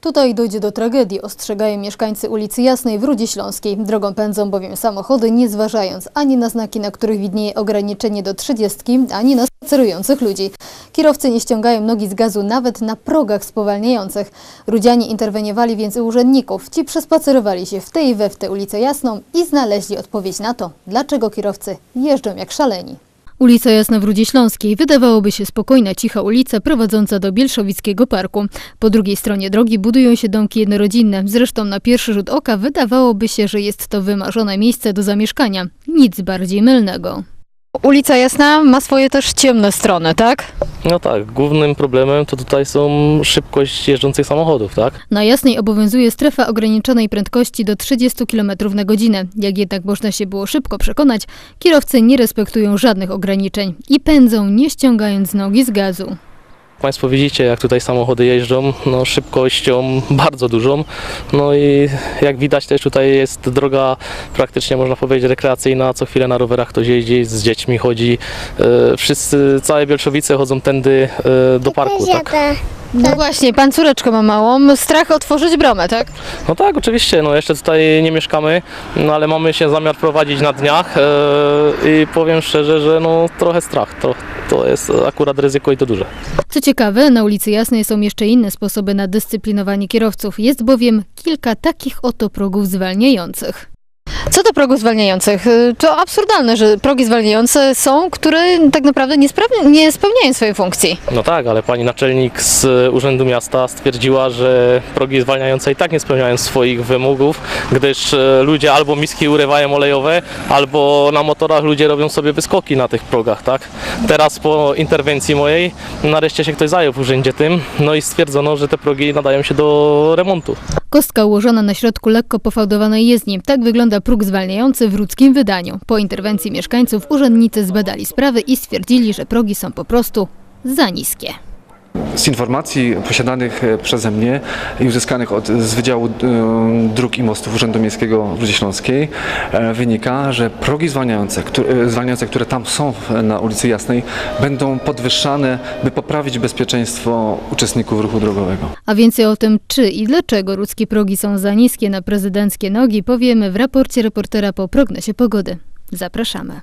Tutaj dojdzie do tragedii, ostrzegają mieszkańcy ulicy Jasnej w Rudzie Śląskiej. Drogą pędzą bowiem samochody, nie zważając ani na znaki, na których widnieje ograniczenie do 30, ani na spacerujących ludzi. Kierowcy nie ściągają nogi z gazu nawet na progach spowalniających. Rudzianie interweniowali więc u urzędników. Ci przespacerowali się w tę i we w tę ulicę Jasną i znaleźli odpowiedź na to, dlaczego kierowcy jeżdżą jak szaleni. Ulica Jasna w Rudzie Śląskiej wydawałoby się spokojna, cicha ulica prowadząca do Bielszowickiego Parku. Po drugiej stronie drogi budują się domki jednorodzinne. Zresztą na pierwszy rzut oka wydawałoby się, że jest to wymarzone miejsce do zamieszkania. Nic bardziej mylnego. Ulica Jasna ma swoje też ciemne strony, tak? No tak, głównym problemem to tutaj są szybkość jeżdżących samochodów, tak? Na Jasnej obowiązuje strefa ograniczonej prędkości do 30 km na godzinę. Jak jednak można się było szybko przekonać, kierowcy nie respektują żadnych ograniczeń i pędzą nie ściągając nogi z gazu. Państwo widzicie, jak tutaj samochody jeżdżą, no szybkością bardzo dużą. No i jak widać też tutaj jest droga praktycznie można powiedzieć rekreacyjna, co chwilę na rowerach ktoś jeździ, z dziećmi chodzi. E, Wszyscy, całe Bielszowice chodzą tędy e, do parku, tak? No właśnie, pan córeczkę ma małą. Strach otworzyć bramę, tak? No tak, oczywiście, no jeszcze tutaj nie mieszkamy, no ale mamy się zamiar prowadzić na dniach e, i powiem szczerze, że no trochę strach, to, to jest akurat ryzyko i to duże. Co ciekawe, na ulicy Jasnej są jeszcze inne sposoby na dyscyplinowanie kierowców. Jest bowiem kilka takich oto progów zwalniających. Co do progów zwalniających? To absurdalne, że progi zwalniające są, które tak naprawdę nie, nie spełniają swojej funkcji. No tak, ale pani naczelnik z Urzędu Miasta stwierdziła, że progi zwalniające i tak nie spełniają swoich wymogów, gdyż e, ludzie albo miski urywają olejowe, albo na motorach ludzie robią sobie wyskoki na tych progach, tak? Teraz po interwencji mojej nareszcie się ktoś zajął w urzędzie tym, no i stwierdzono, że te progi nadają się do remontu. Kostka ułożona na środku lekko pofałdowanej jezdni. Tak wygląda próg zwalniający w ludzkim wydaniu. Po interwencji mieszkańców urzędnicy zbadali sprawę i stwierdzili, że progi są po prostu za niskie. Z informacji posiadanych e, przeze mnie i uzyskanych od, z Wydziału e, Dróg i Mostów Urzędu Miejskiego w Rudzie Śląskiej e, wynika, że progi zwalniające, które, zwalniające, które tam są na ulicy Jasnej będą podwyższane, by poprawić bezpieczeństwo uczestników ruchu drogowego. A więcej o tym, czy i dlaczego ludzkie progi są za niskie na prezydenckie nogi, powiemy w raporcie reportera po prognozie pogody. Zapraszamy.